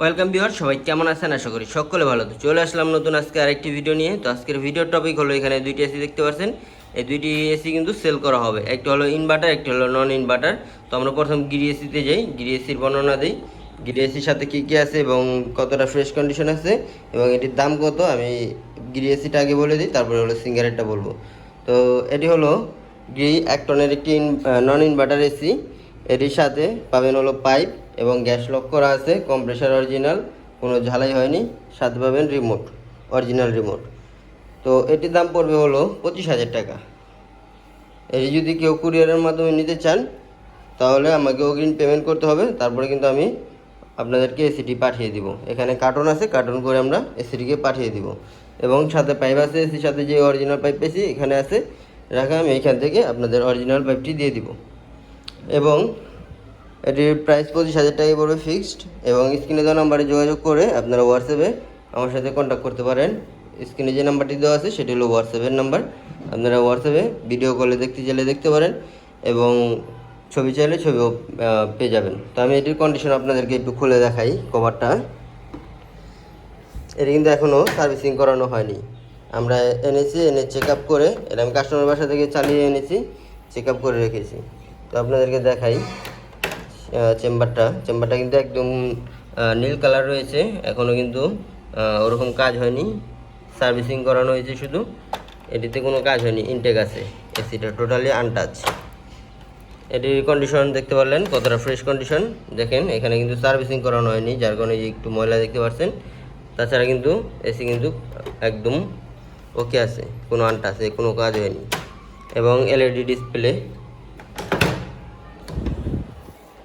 Welcome Bihar সবাই কেমন আছেন? আশা করি সকলে ভালো তো চলে আসলাম নতুন আজকে আরেকটি ভিডিও নিয়ে। তো আজকের ভিডিওর টপিক হলো এখানে দুইটি এসি দেখতে পাচ্ছেন এই দুইটি এসি কিন্তু সেল করা হবে। একটি হলো ইনভার্টার একটি হলো নন ইনভার্টার তো আমরা প্রথম গিরি এসিতে যাই। গিরি এসির বর্ণনা দিই। গিরি এসির সাথে কী কী আছে এবং কতটা ফ্রেশ কন্ডিশন আছে এবং এটির দাম কত? আমি গিরি এসিটা আগে বলে দিই, তারপরে হলো সিঙ্গারেরটা বলব। তো এটি হলো গিরি এক টনের একটি নন ইনভার্টার এসি এটির সাথে পাবেন হলো পাইপ এবং গ্যাস লক করা আছে কম্প্রেসার অরিজিনাল কোনো ঝালাই হয়নি, সাথে পাবেন রিমোট অরিজিনাল রিমোট তো এটির দাম পড়বে হলো পঁচিশ হাজার টাকা। এটি যদি কেউ কুরিয়ারের মাধ্যমে নিতে চান, তাহলে আমাকে অগ্রিম পেমেন্ট করতে হবে, তারপরে কিন্তু আমি আপনাদেরকে এসিটি পাঠিয়ে দিব। এখানে কার্টন আছে কার্টন করে আমরা এসিটিকে পাঠিয়ে দিব। এবং সাথে পাইপ আছে এসির সাথে যে অরিজিনাল পাইপ পেয়েছি এখানে আছে, রাখা আমি এখান থেকে আপনাদের অরিজিনাল পাইপটি দিয়ে দিব। এবং এটির প্রাইস পঁচিশ হাজার টাকা পড়বে ফিক্সড এবং স্ক্রিনে দেওয়া নাম্বারে যোগাযোগ করে আপনারা হোয়াটসঅ্যাপে আমার সাথে কন্ট্যাক্ট করতে পারেন। স্ক্রিনে যে নাম্বারটি দেওয়া আছে সেটি হলো হোয়াটসঅ্যাপের নাম্বার আপনারা হোয়াটসঅ্যাপে ভিডিও কলে দেখতে চাইলে দেখতে পারেন এবং ছবি চাইলে ছবিও পেয়ে যাবেন। তো আমি এটির কন্ডিশন আপনাদেরকে একটু খুলে দেখাই কভারটা এটা কিন্তু এখনও সার্ভিসিং করানো হয়নি। আমরা এনেছি, এনে চেক আপ করে, এটা আমি কাস্টমার বাসা থেকে চালিয়ে এনেছি চেক আপ করে রেখেছি। তো আপনাদেরকে দেখাই। চেম্বারটা। চেম্বারটা কিন্তু একদম নীল কালার রয়েছে। এখনও কিন্তু ওরকম কাজ হয়নি। সার্ভিসিং করানো হয়েছে শুধু। এটিতে কোনো কাজ হয়নি। ইনটেক আছে। এসিটা টোটালি আনটাচ এটির কন্ডিশন দেখতে পারলেন, কতটা ফ্রেশ কন্ডিশন দেখেন, এখানে কিন্তু সার্ভিসিং করানো হয়নি, যার কারণে একটু ময়লা দেখতে পাচ্ছেন। তাছাড়া কিন্তু এসি কিন্তু একদম ওকে আছে। কোনো আনটাচে কোনো কাজ হয়নি। এবং এলইডি ডিসপ্লে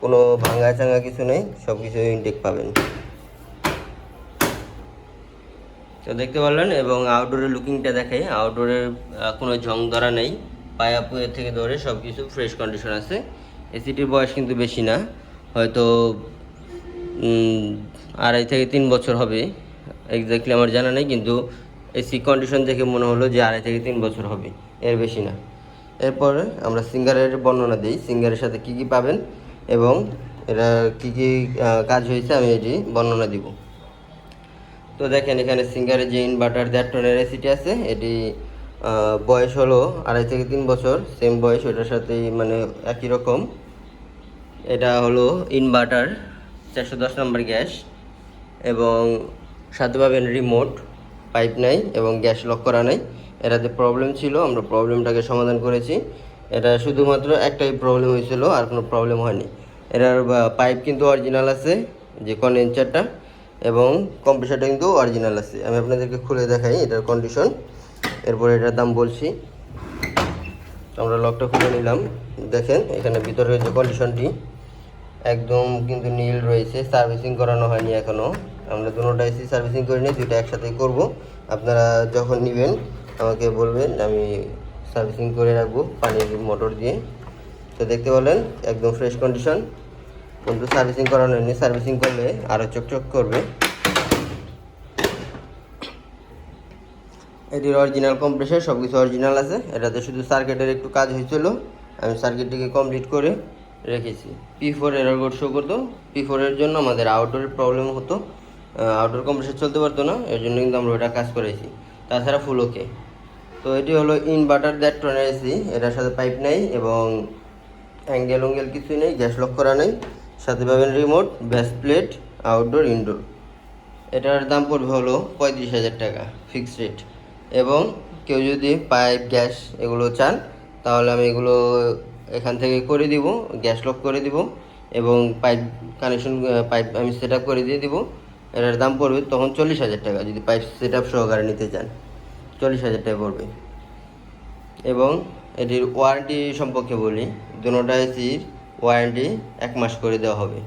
কোনো ভাঙা চাঙা কিছু নেই, সব কিছু ইনটেক পাবেন। তো দেখতে পারলেন, এবং আউটডোরের লুকিংটা দেখাই আউটডোরের কোনো জং ধরা নেই, পায়া পুয়ের থেকে ধরে সব কিছু ফ্রেশ কন্ডিশন আছে। এসিটির বয়স কিন্তু বেশি না, হয়তো আড়াই থেকে তিন বছর হবে এক্স্যাক্টলি আমার জানা নেই, কিন্তু এসি কন্ডিশন দেখে মনে হলো যে আড়াই থেকে তিন বছর হবে, এর বেশি না। এরপরে আমরা সিঙ্গারের বর্ণনা দিই, সিঙ্গারের সাথে কি কি পাবেন? এবং এরা কি কি কাজ হয়েছে আমি এটি বর্ণনা দিব। তো দেখেন এখানে সিঙ্গারের যে ইনভার্টার দেড় টনের এসিটি আছে, এটি বয়স হলো আড়াই থেকে তিন বছর সেম বয়স ওটার সাথেই মানে একই রকম। এটা হলো ইনভার্টার চারশো দশ নম্বর গ্যাস এবং সাথে পাবেন রিমোট পাইপ নাই এবং গ্যাস লক করা নাই। এটাতে প্রবলেম ছিল, আমরা প্রবলেমটাকে সমাধান করেছি। এটা শুধুমাত্র একটাই প্রবলেম হয়েছিল, আর কোনো প্রবলেম হয়নি। এটার পাইপ কিন্তু অরিজিনাল আছে, যে কন্ডেন্সারটা এবং কম্প্রেসারটা কিন্তু অরিজিনাল আছে। আমি আপনাদেরকে খুলে দেখাই এটার কন্ডিশন এরপরে এটার দাম বলছি। আমরা লকটা খুলে নিলাম। দেখেন, এখানে ভিতরের যে কন্ডিশনটি একদম কিন্তু নীল রয়েছে। সার্ভিসিং করানো হয়নি এখনও আমরা দুটোটা এসি সার্ভিসিং করে করিনি, দুইটা একসাথে করব। আপনারা যখন নেবেন, আমাকে বলবেন, আমি সার্ভিসিং করে রাখব পানির মোটর দিয়ে। তো দেখতে পেলেন একদম ফ্রেশ কন্ডিশন কিন্তু সার্ভিসিং করানো হয়নি। সার্ভিসিং করলে আরও চকচক করবে। এটির অরিজিনাল কম্প্রেসার সব কিছু অরিজিনাল আছে। এটাতে শুধু সার্কিটের একটু কাজ হয়েছিল। আমি সার্কিটটিকে কমপ্লিট করে রেখেছি। P four error code show করতো। পি ফোরের জন্য আমাদের আউটডোরের প্রবলেম হতো। আউটডোর কম্প্রেসার চলতে পারতো না। এর জন্য কিন্তু আমরা ওটা কাজ করেছি। তাছাড়া ফুল ওকে তো এটি হলো ইনভার্টার দ্যাট টনের এসি এটার সাথে পাইপ নেই এবং অ্যাঙ্গেল ওঙ্গেল কিছুই নেই গ্যাস লক করা নেই। সাথে পাবেন রিমোট ব্যাস প্লেট আউটডোর ইনডোর এটার দাম পড়বে হলো পঁয়ত্রিশ হাজার টাকা ফিক্সড রেট এবং কেউ যদি পাইপ গ্যাস এগুলো চান, তাহলে আমি এগুলো এখান থেকে করে দিব গ্যাস লক করে দিব এবং পাইপ কানেকশন পাইপ আমি সেট করে দিয়ে দিব। এটার দাম পড়বে তখন চল্লিশ হাজার টাকা, যদি পাইপ সেট আপ সহকারে নিতে চান। চল্লিশ হাজার টাকা পড়বে। এবং এটির ওয়ারেন্টি সম্পর্কে বলি দুটোটা এসির ওয়ারেন্টি এক মাস করে দেওয়া হবে।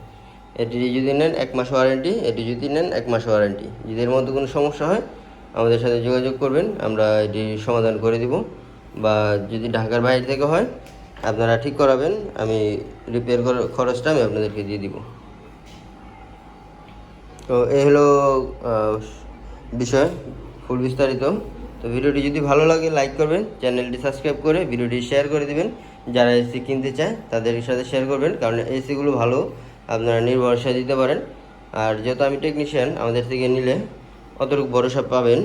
এটি যদি নেন এক মাস ওয়ারেন্টি এটি যদি নেন এক মাস ওয়ারেন্টি যদি এর মধ্যে কোনো সমস্যা হয়, আমাদের সাথে যোগাযোগ করবেন, আমরা এটি সমাধান করে দিব। বা যদি ঢাকার বাইরে থেকে হয়, আপনারা ঠিক করাবেন, আমি রিপেয়ার খরচটা আমি আপনাদেরকে দিয়ে দিব। তো এই হলো বিষয়, ফুল বিস্তারিত। তো ভিডিওটি যদি ভালো লাগে লাইক করবেন চ্যানেলটি সাবস্ক্রাইব করে ভিডিওটি শেয়ার করে দিবেন। যারা এসি কিনতে চায়, তাদের সাথে শেয়ার করবেন, কারণ এসিগুলো ভালো, আপনারা নির্ভরসা দিতে পারেন। আর যেহেতু আমি টেকনিশিয়ান আমাদের থেকে নিলে অতটুকু ভরসা পাবেন।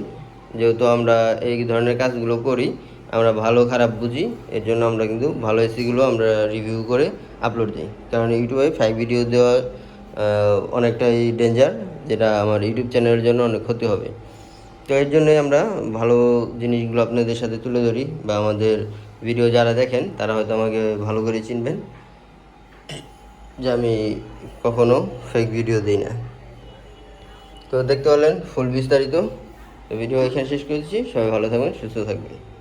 যেহেতু আমরা এই ধরনের কাজগুলো করি, আমরা ভালো, খারাপ বুঝি এর জন্য আমরা কিন্তু ভালো এসিগুলো আমরা রিভিউ করে আপলোড দিই। কারণ ইউটিউবে ফাইভ ভিডিও দেওয়া অনেকটাই ডেঞ্জার যেটা আমার ইউটিউব চ্যানেলের জন্য অনেক ক্ষতি হবে। তো এর জন্যই আমরা ভালো জিনিসগুলো আপনাদের সাথে তুলে ধরি বা আমাদের ভিডিও যারা দেখেন, তারা হয়তো আমাকে ভালো করে চিনবেন, যে আমি কখনো ফেক ভিডিও দিই না। তো দেখতে পারলেন ফুল বিস্তারিত। ভিডিও এখানে শেষ করেছি। সবাই ভালো থাকবেন, সুস্থ থাকবেন।